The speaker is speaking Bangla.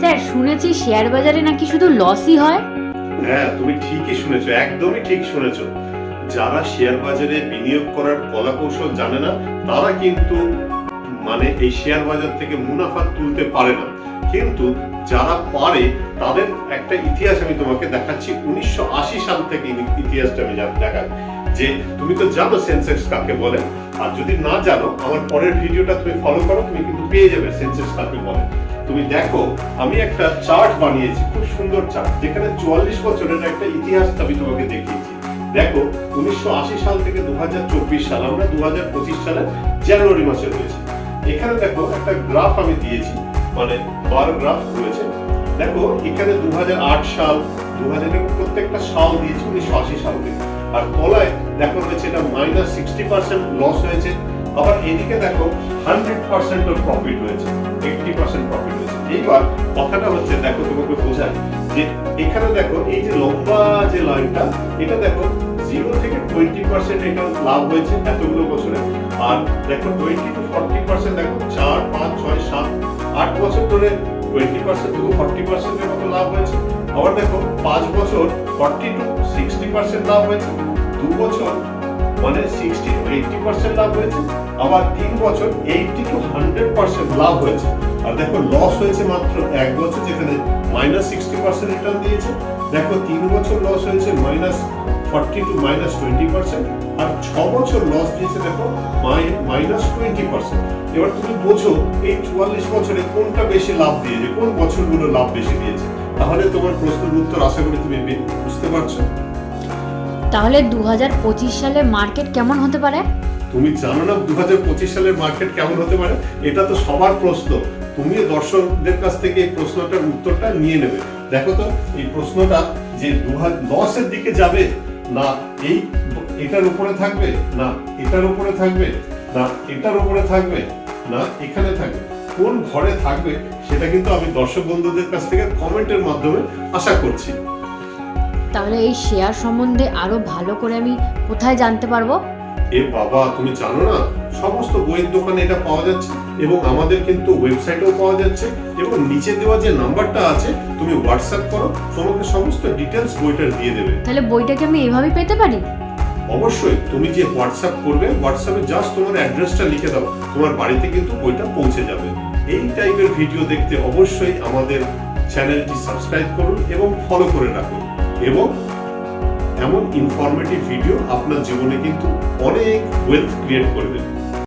স্যার, শুনেছি শেয়ার বাজারে নাকি শুধু লসই হয়? হ্যাঁ তুমি ঠিকই শুনেছো, একদমই ঠিক শুনেছো। যারা শেয়ার বাজারে বিনিয়োগ করার কলা কৌশল জানে না, তারা কিন্তু মানে এই শেয়ার বাজার থেকে মুনাফা তুলতে পারে না। কিন্তু যারা পারে, তাদের একটা ইতিহাস আমি তোমাকে দেখাচ্ছি। উনিশশো আশি সাল থেকে ইতিহাসটা আমি দেখাই যে তুমি তো জানো সেন্সেক্স কাকে বলে। আর যদি না জানো, আমার পরের ভিডিওটা তুমি ফলো করো, তুমি কিন্তু পেয়ে যাবে সেন্সেক্স কাকে বলে। তুমি দেখো, আমি একটা চার্ট বানিয়েছি, খুব সুন্দর চার্ট, যেখানে চুয়াল্লিশ বছরের একটা ইতিহাস আমি তোমাকে দেখিয়েছি। দেখো, উনিশশো আশি সাল থেকে দু হাজার চব্বিশ সাল, আমরা দু হাজার পঁচিশ সালে জানুয়ারি মাসে রয়েছে এখানে দেখো একটা গ্রাফ আমি দিয়েছি মানে বার গ্রাফ রয়েছে দেখো, এখানে দু হাজার আট সাল দু প্রত্যেকটা সাল দিয়েছি উনিশশো সাল থেকে আর তলায় দেখো রয়েছে এটা মাইনাস সিক্সটি পার্সেন্ট লস হয়েছে। আবার এদিকে দেখো হান্ড্রেড পার্সেন্ট প্রফিট হয়েছে এইটটি পার্সেন্ট প্রফিট হয়েছে। এইবার কথাটা হচ্ছে, দেখো তোমাকে বোঝাই, যে এখানে দেখো, এই যে লম্বা যে লাইনটা, এটা দেখো জিরো থেকে টোয়েন্টি পার্সেন্ট এটা লাভ হয়েছে এতগুলো বছরে। আর দেখো টোয়েন্টি টু ফর্টি পার্সেন্ট দেখো, চার, পাঁচ, ছয়, সাত, আট বছর ধরে টোয়েন্টি পার্সেন্ট থেকে ফর্টি পার্সেন্টের মতো লাভ হয়েছে। আবার দেখো, পাঁচ বছর ফর্টি টু সিক্সটি পার্সেন্ট লাভ হয়েছে। দু বছর মানে সিক্সটি টু এইটটি পার্সেন্ট লাভ হয়েছে। আবার তিন বছর এইটটি টু হান্ড্রেড পার্সেন্ট লাভ হয়েছে। আর দেখো লস হয়েছে মাত্র এক বছর, যেখানে মাইনাস সিক্সটি পার্সেন্ট রিটার্ন দিয়েছে। দেখো, তিন বছর লস হয়েছে minus forty to minus twenty percent আর ছ বছর লস দিয়েছে দেখো মাইনাস টোয়েন্টি পার্সেন্ট এবার তুমি বোঝো এই চুয়াল্লিশ বছরে কোনটা বেশি লাভ দিয়েছে কোন বছরগুলো লাভ বেশি দিয়েছে? তাহলে তোমার প্রশ্নের উত্তর আশা করি তুমি বুঝতে পারছ। তাহলে দু সালে মার্কেট কেমন হতে পারে? তুমি জানো না দু হাজার পঁচিশ সালের মার্কেট কেমন হতে পারে? এটা তো সবার প্রশ্ন। তুমি দর্শকদের কাছ থেকে এই প্রশ্নটার উত্তরটা নিয়ে নেবে। দেখো তো এই প্রশ্নটা যে দু লসের দিকে যাবে না, এই এটার উপরে থাকবে, না, এটার উপরে থাকবে, না, এটার উপরে থাকবে, না, এখানে থাকবে। কোন ঘরে থাকবে, সেটা কিন্তু আমি দর্শক বন্ধুদের কাছ থেকে কমেন্টের মাধ্যমে আশা করছি। তাহলে এই শেয়ার সম্বন্ধে আরও ভালো করে আমি কোথায় জানতে পারব? এ বাবা তুমি জানো না? সমস্ত বইয়ের দোকানে এটা পাওয়া যাচ্ছে এবং আমাদের কিন্তু ওয়েবসাইটেও পাওয়া যাচ্ছে এবং নিচে দেওয়া যে নাম্বারটা আছে তুমি হোয়াটসঅ্যাপ করো তোমাকে সমস্ত ডিটেলস বইটার দিয়ে দেবে। তাহলে বইটাকে আমি এভাবেই পেতে পারি? অবশ্যই তুমি যে হোয়াটসঅ্যাপ করবে হোয়াটসঅ্যাপে জাস্ট তোমার অ্যাড্রেসটা লিখে দাও তোমার বাড়িতে কিন্তু বইটা পৌঁছে যাবে। এই টাইপের ভিডিও দেখতে অবশ্যই আমাদের চ্যানেলটি সাবস্ক্রাইব করুন এবং ফলো করে রাখুন। এবং এমন ইনফরমেটিভ ভিডিও আপনার জীবনে কিন্তু অনেক ওয়েলথ ক্রিয়েট করে দেবে।